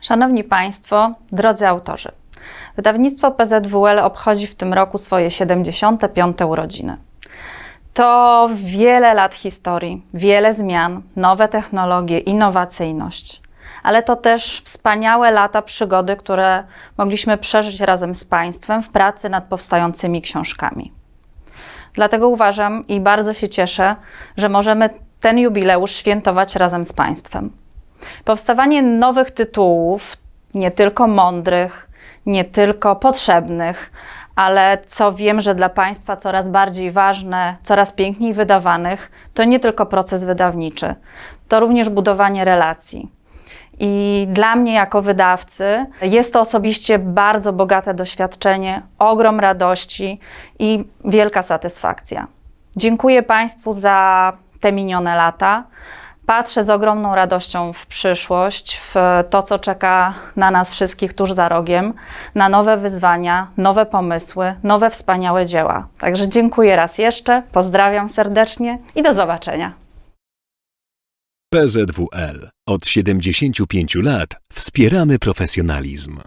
Szanowni Państwo, drodzy autorzy, wydawnictwo PZWL obchodzi w tym roku swoje 75. urodziny. To wiele lat historii, wiele zmian, nowe technologie, innowacyjność, ale to też wspaniałe lata przygody, które mogliśmy przeżyć razem z Państwem w pracy nad powstającymi książkami. Dlatego uważam i bardzo się cieszę, że możemy ten jubileusz świętować razem z Państwem. Powstawanie nowych tytułów, nie tylko mądrych, nie tylko potrzebnych, ale co wiem, że dla Państwa coraz bardziej ważne, coraz piękniej wydawanych, to nie tylko proces wydawniczy, to również budowanie relacji. I dla mnie, jako wydawcy, jest to osobiście bardzo bogate doświadczenie, ogrom radości i wielka satysfakcja. Dziękuję Państwu za te minione lata. Patrzę z ogromną radością w przyszłość, w to, co czeka na nas wszystkich tuż za rogiem, na nowe wyzwania, nowe pomysły, nowe wspaniałe dzieła. Także dziękuję raz jeszcze, pozdrawiam serdecznie i do zobaczenia. PZWL. Od 75 lat wspieramy profesjonalizm.